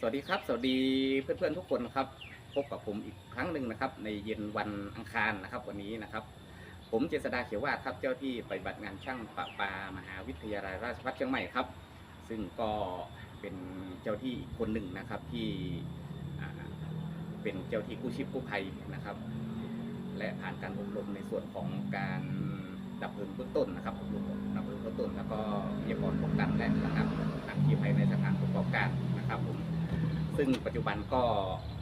สวัสดีครับ สวัสดีเพื่อนๆทุกคนครับ พบกับผมอีกครั้งหนึ่งนะครับ ในเย็นวันอังคารนะครับ วันนี้นะครับ ผมเจษดาเขียววาดครับเจ้าที่ปฏิบัติงานช่างประปามหาวิทยาลัยราชภัฏเชียงใหม่ครับ ซึ่งก็เป็นเจ้าที่อีกคนหนึ่งนะครับที่เป็นเจ้าที่กู้ชีพกู้ภัยนะครับ และผ่านการอบรมในส่วนของการดับเพลิงเบื้องต้นนะครับอบรมดับเพลิงเบื้องต้น แล้วก็พยากรณ์ป้องกันและระงับอัคคีภัยในสถานประกอบการนะครับผม ซึ่งปัจจุบันก็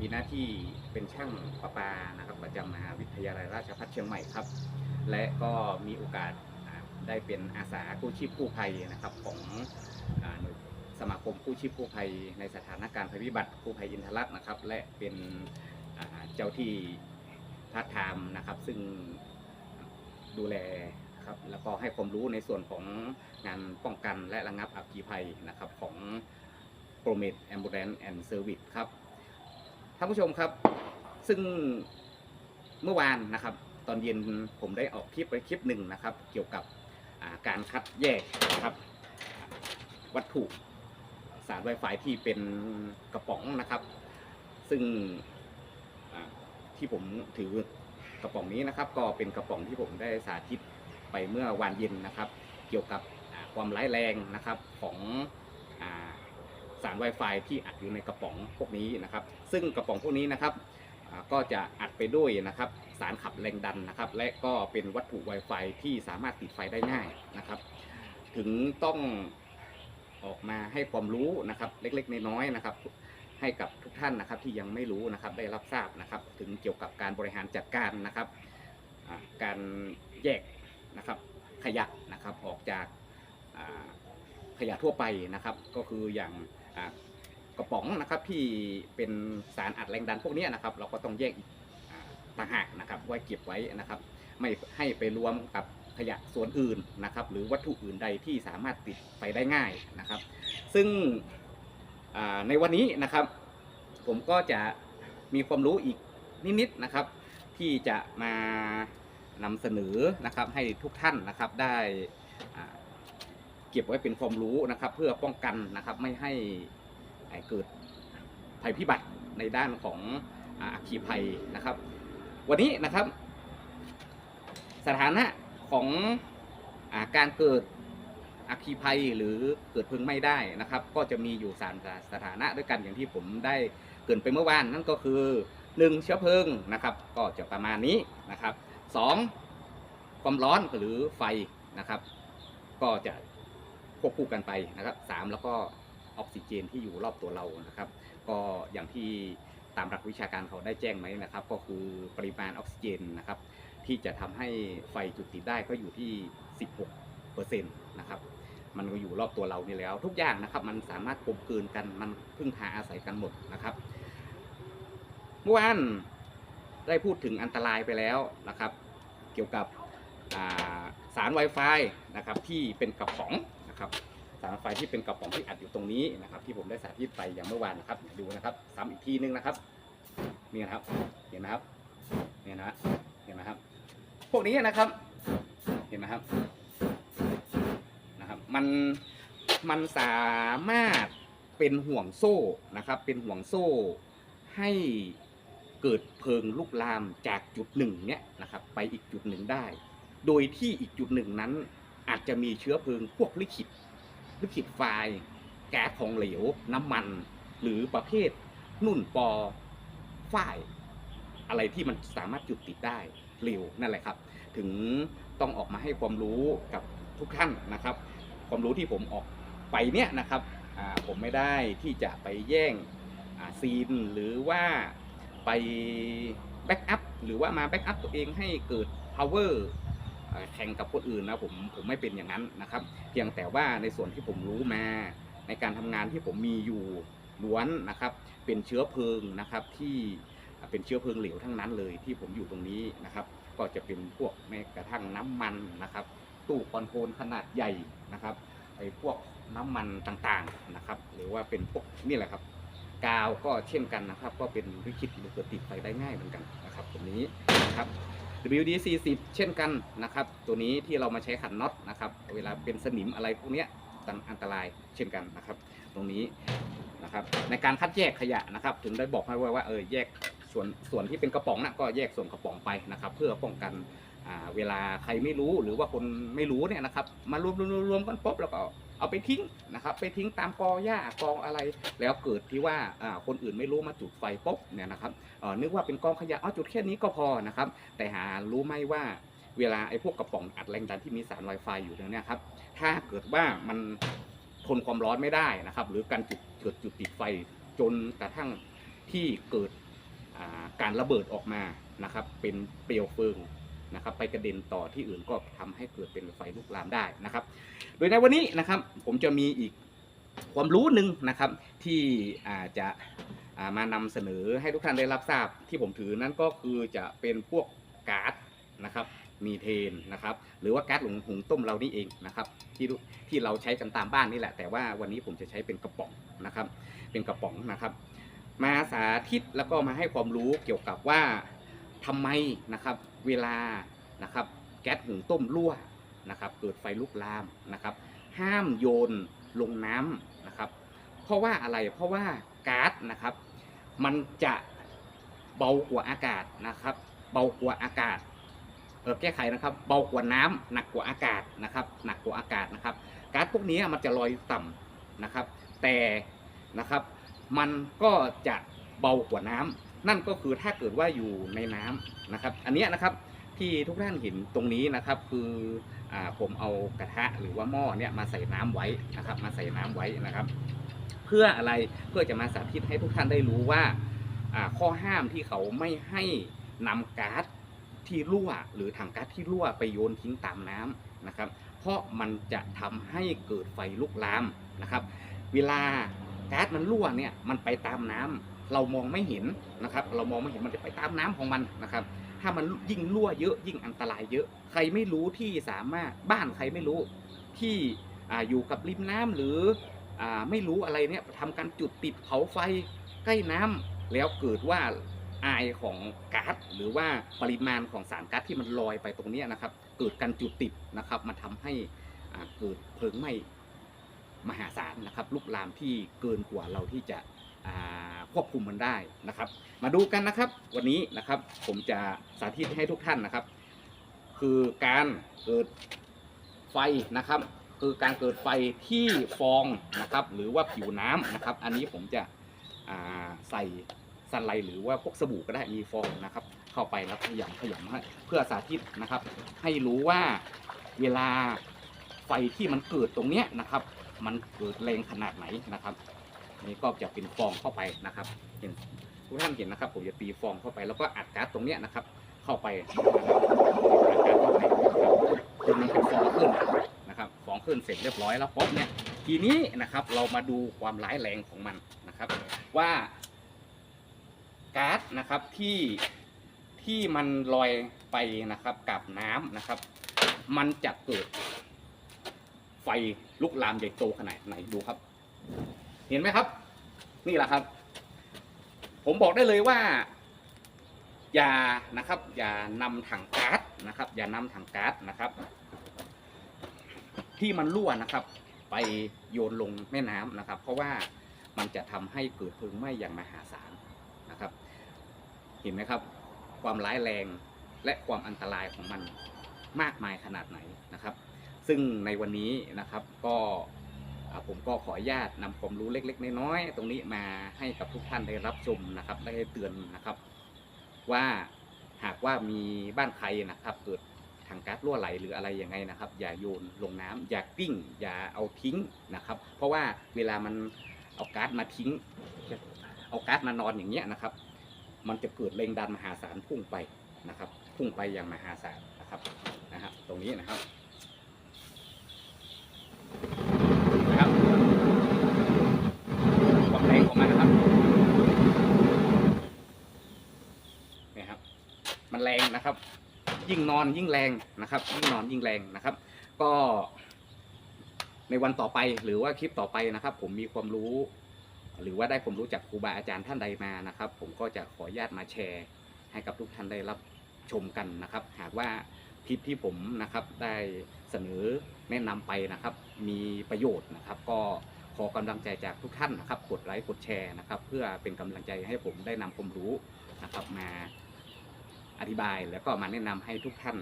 มีหน้าที่เป็นช่างประปานะครับประจำมหาวิทยาลัยราชภัฏเชียงใหม่ครับ และก็มีโอกาสได้เป็นอาสากู้ชีพกู้ภัยนะครับของอสมาคมกู้ชีพกู้ภัยในสถานการณ์ภัยพิบัติกู้ภัยอินทรัตน์นะครับ และเป็นเจ้าที่พาร์ทไทม์นะครับ ซึ่งดูแลครับแล้วก็ให้ความรู้ในส่วนของงานป้องกันและระงับอัคคีภัยนะครับของ p r o m e t Ambulance and Service ครับท่านผู้ชมครับ ซึ่งเมื่อวานนะครับ ตอนเย็นผมได้ออกคลิปไปคลิปหนึ่งนะครับ เกี่ยวกับาการคัดแยกนะครับ วัตถุสารไวไฟที่เป็นกระป๋องนะครับ ซึ่งที่ผมถือกระป๋องนี้นะครับ ก็เป็นกระป๋องที่ผมได้สาธิตไปเมื่อวานเย็นนะครับ เกี่ยวกับความร้ายแรงนะครับของอา สาร Wi-Fi ที่อัดอยู่ในกระป๋องพวกนี้นะครับ ซึ่งกระป๋องพวกนี้นะครับก็จะอัดไปด้วยนะครับสารขับแรงดันนะครับ และก็เป็นวัตถุ Wi-Fi ที่สามารถติดไฟได้ง่ายนะครับ ถึงต้องออกมาให้ความรู้นะครับเล็กๆน้อยๆนะครับ ให้กับทุกท่านนะครับที่ยังไม่รู้นะครับได้รับทราบนะครับ ถึงเกี่ยวกับการบริหารจัดการนะครับการแยกนะครับขยะนะครับออกจากขยะทั่วไปนะครับ ก็คืออย่าง กระป๋องนะครับที่เป็นสารอัดแรงดันพวกนี้นะครับ เราก็ต้องแยกอีกต่างหากนะครับไว้เก็บไว้นะครับ ไม่ให้ไปรวมกับขยะส่วนอื่นนะครับ หรือวัตถุอื่นใดที่สามารถติดไฟได้ง่ายนะครับ ซึ่งในวันนี้นะครับ ผมก็จะมีความรู้อีกนิดๆนะครับ ที่จะมานำเสนอนะครับให้ทุกท่านนะครับได้อ่า เก็บไว้เป็นความรู้นะครับ เพื่อป้องกันนะครับไม่ให้เกิดภัยพิบัติในด้านของอัคคีภัยนะครับ วันนี้นะครับ สถานะของอาการเกิดอัคคีภัยหรือเกิดเพลิงไหม้ได้นะครับ ก็จะมีอยู่สามสถานะด้วยกันอย่างที่ผมได้เกินไปเมื่อวานนั่นก็คือหนึ่งเชื้อเพลิงนะครับ ก็จะประมาณนี้นะครับสองความร้อนหรือไฟนะครับ ก็จะ ควบคู่กันไปนะครับสามแล้วก็ออกซิเจนที่อยู่รอบตัวเรานะครับ ก็อย่างที่ตามหลักวิชาการเขาได้แจ้งไหมนะครับ ก็คือปริมาณออกซิเจนนะครับ ที่จะทำให้ไฟจุดติดได้ก็อยู่ที่ 16เปอร์เซ็นต์นะครับมันก็อยู่รอบตัวเรานี่แล้ว ทุกอย่างนะครับ มันสามารถกลมกลืนกันมันพึ่งพาอาศัยกันหมดนะครับ เมื่อวานได้พูดถึงอันตรายไปแล้วนะครับ เกี่ยวกับาสาร Wi-Fi นะครับที่เป็นกระป๋อง นะครับสาร Wi-Fi ที่เป็นกระป๋องที่อัดอยู่ตรงนี้นะครับที่ผมได้สาธิตไปอย่างเมื่อวานนะครับดูนะครับซ้ำอีกทีนึงนะครับนี่นะครับเห็นไหมครับเนี่ยนะฮะเห็นไหมครับ พวกนี้นะครับ เห็นไหมครับนะครับ มันมันสามารถเป็นห่วงโซ่นะครับ เป็นห่วงโซ่ให้เกิดเพลิงลุกลามจากจุดหนึ่งเนี้ยนะครับ ไปอีกจุดหนึ่งได้ โดยที่อีกจุดหนึ่งนั้น อาจจะมีเชื้อเพลิงพวกลิขิตลิขิตไฟแก๊สของเหลว น้ำมัน หรือประเภทนุ่นปอฝ้ายอะไรที่มันสามารถจุดติดได้เร็วนั่นแหละครับ ถึงต้องออกมาให้ความรู้กับทุกท่านนะครับ ความรู้ที่ผมออกไปเนี่ยนะครับผมไม่ได้ที่จะไปแย่งซีนหรือว่าไปแบ็กอัพหรือว่ามาแบ็กอัพตัวเองให้เกิด power อ่า แข่งกับคนอื่นนะผมผมไม่เป็นอย่างนั้นนะครับ เพียงแต่ว่าในส่วนที่ผมรู้มาในการทำงานที่ผมมีอยู่ล้วนนะครับ เป็นเชื้อเพลิงนะครับที่เป็นเชื้อเพลิงเหลวทั้งนั้นเลยที่ผมอยู่ตรงนี้นะครับ ก็จะเป็นพวกแม้กระทั่งน้ำมันนะครับ ตู้คอนโทรลขนาดใหญ่นะครับไอ้พวกน้ำมันต่างๆนะครับ หรือว่าเป็นพวกนี่แหละครับกาวก็เช่นกันนะครับ ก็เป็นวิกฤตหรือเกิดติดไฟได้ง่ายเหมือนกันนะครับตัวนี้นะครับ WD 40เช่นกันนะครับ ตัวนี้ที่เรามาใช้ขันน็อตนะครับ เวลาเป็นสนิมอะไรพวกเนี้ยอันตรายเช่นกันนะครับ ตรงนี้นะครับ ในการคัดแยกขยะนะครับ ถึงได้บอกให้ว่าว่าเออแยกส่วนส่วนที่เป็นกระป๋องนะก็แยกส่วนกระป๋องไปนะครับ เพื่อป้องกันเวลาใครไม่รู้หรือว่าคนไม่รู้เนี่ยนะครับ มารวมรวมรวมรวมกันปุ๊บแล้วก็ เอาไปทิ้งนะครับ ไปทิ้งตามกอหญ้ากองอะไร แล้วเกิดที่ว่าคนอื่นไม่รู้มาจุดไฟปุ๊บเนี่ยนะครับนึกว่าเป็นกองขยะเอาจุดแค่นี้ก็พอนะครับ แต่หารู้ไหมว่าเวลาไอ้พวกกระป๋องอัดแรงดันที่มีสารไวไฟอยู่เนี่ยครับ ถ้าเกิดว่ามันทนความร้อนไม่ได้นะครับ หรือการจุดเกิดจุดติดไฟจนกระทั่งที่เกิดการระเบิดออกมานะครับ เป็นเปลวเพลิง นะครับไปกระเด็นต่อที่อื่นก็ทำให้เกิดเป็นไฟลุกลามได้นะครับ โดยในวันนี้นะครับผมจะมีอีกความรู้หนึ่งนะครับที่อาจจะามานำเสนอให้ทุกท่านได้รับทราบที่ผมถือนั่นก็คือจะเป็นพวกก๊าซนะครับมีเทนนะครับหรือว่าก๊าซหุงหุงต้มเรานี่เองนะครับที่ที่เราใช้กันตามบ้านนี่แหละ แต่ว่าวันนี้ผมจะใช้เป็นกระป๋องนะครับ เป็นกระป๋องนะครับ มาสาธิตแล้วก็มาให้ความรู้เกี่ยวกับว่าทำไมนะครับ เวลานะครับแก๊สหุงต้มรั่วนะครับเกิดไฟลุกลามนะครับ ห้ามโยนลงน้ำนะครับ เพราะว่าอะไรเพราะว่าก๊าซนะครับ มันจะเบากว่าอากาศนะครับ เบากว่าอากาศเออแก้ไขนะครับ เบากว่าน้ำหนักกว่าอากาศนะครับ หนักกว่าอากาศนะครับก๊าซพวกนี้มันจะลอยต่ำนะครับ แต่นะครับ มันก็จะเบากว่าน้ำ นั่นก็คือถ้าเกิดว่าอยู่ในน้ำนะครับ อันนี้นะครับที่ทุกท่านเห็นตรงนี้นะครับ คืออผมเอากระทะหรือว่าหม้อเนี่ยมาใส่น้ำไว้นะครับ มาใส่น้ำไว้นะครับ เพื่ออะไรเพื่อจะมาสาธิตให้ทุกท่านได้รู้ว่าข้อห้ามที่เขาไม่ให้นำก๊าซที่รั่ว หรือถังก๊าซที่รั่วไปโยนทิ้งตามน้ำนะครับ เพราะมันจะทำให้เกิดไฟลุกลามนะครับ เวลาก๊าซมันรั่วเนี่ยมันไปตามน้ำ เรามองไม่เห็นนะครับ เรามองไม่เห็นมันจะไปตามน้ำของมันนะครับ ถ้ามันยิ่งรั่วเยอะยิ่งอันตรายเยอะ ใครไม่รู้ที่สามารถบ้านใครไม่รู้ที่ออยู่กับริมน้ำหรืออไม่รู้อะไรเนี่ยทำการจุดติดเผาไฟใกล้น้ำแล้วเกิดว่าอายของก๊าซหรือว่าปริมาณของสารก๊าซที่มันลอยไปตรงนี้นะครับ เกิดการจุดติดนะครับมันทำให้เกิดเพลิงไหม้มหาศาลนะครับลุกลามที่เกินกว่าเราที่จะ ควบคุมมันได้นะครับ มาดูกันนะครับวันนี้นะครับผมจะสาธิตให้ทุกท่านนะครับ คือการเกิดไฟนะครับ คือการเกิดไฟที่ฟองนะครับ หรือว่าผิวน้ำนะครับ อันนี้ผมจะใส่สไลด์หรือว่าพวกสบู่ก็ได้มีฟองนะครับ เข้าไปแล้วขยำขยำให้เพื่อสาธิตนะครับ ให้รู้ว่าเวลาไฟที่มันเกิดตรงเนี้ยนะครับ มันเกิดแรงขนาดไหนนะครับ นี่ก็จะเป็นฟองเข้าไปนะครับเห็นทุกท่านเห็นนะครับ ผมจะตีฟองเข้าไปแล้วก็อัดก๊าซตรงเนี้ยนะครับ เข้าไปอัดก๊าซเข้าไปนะครับจนมันเป็นฟองขึ้นนะครับฟองขึ้นเสร็จเรียบร้อยแล้วปุ๊บเนี่ยทีนี้นะครับเรามาดูความร้ายแรงของมันนะครับ ว่าก๊าซนะครับที่ที่มันลอยไปนะครับกับน้ำนะครับ มันจะเกิดไฟลุกลามใหญ่โตขนาดไหนดูครับ เห็นไหมครับ นี่แหละครับ ผมบอกได้เลยว่า อย่านะครับ อย่านำถังก๊าซนะครับ อย่านำถังก๊าซนะครับ ที่มันรั่วนะครับ ไปโยนลงแม่น้ำนะครับ เพราะว่ามันจะทำให้เกิดเพลิงไหม้อย่างมหาศาลนะครับ เห็นไหมครับ ความร้ายแรงและความอันตรายของมันมากมายขนาดไหนนะครับ ซึ่งในวันนี้นะครับก็ ผมก็ขออนุญาตนำความรู้เล็ก ๆ น้อยๆตรงนี้มาให้กับทุกท่านได้รับชมนะครับได้เตือนนะครับ ว่าหากว่ามีบ้านใครนะครับ เกิดถังก๊าซรั่วไหลหรืออะไรยังไงนะครับ อย่าโยนลงน้ำอย่ากิ้ง อย่าเอาทิ้งนะครับ เพราะว่าเวลามันเอาก๊าซมาทิ้ง เอาก๊าซมานอนอย่างเงี้ยนะครับ มันจะเกิดแรงดันมหาศาลพุ่งไปนะครับ พุ่งไปอย่างมหาศาลนะครับนะครับ ตรงนี้นะครับความแรง ของมันนะครับนี่ครับ มันแรงนะครับ ยิ่งนอนยิ่งแรงนะครับ ยิ่งนอนยิ่งแรงนะครับ ก็ในวันต่อไปหรือว่าคลิปต่อไปนะครับ ผมมีความรู้ หรือว่าได้ความรู้จากครูบาอาจารย์ท่านใดมานะครับ ผมก็จะขออนุญาตมาแชร์ ให้กับทุกท่านได้รับชมกันนะครับ หากว่าคลิปที่ผมนะครับได้เสนอแนะนำไปนะครับ มีประโยชน์นะครับ ก็ ขอกำลังใจจากทุกท่านนะครับ กดไลค์กดแชร์นะครับ เพื่อเป็นกำลังใจให้ผมได้นำความรู้นะครับ มาอธิบายแล้วก็มาแนะนำให้ทุกท่าน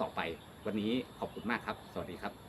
ต่อไป วันนี้ขอบคุณมากครับ สวัสดีครับ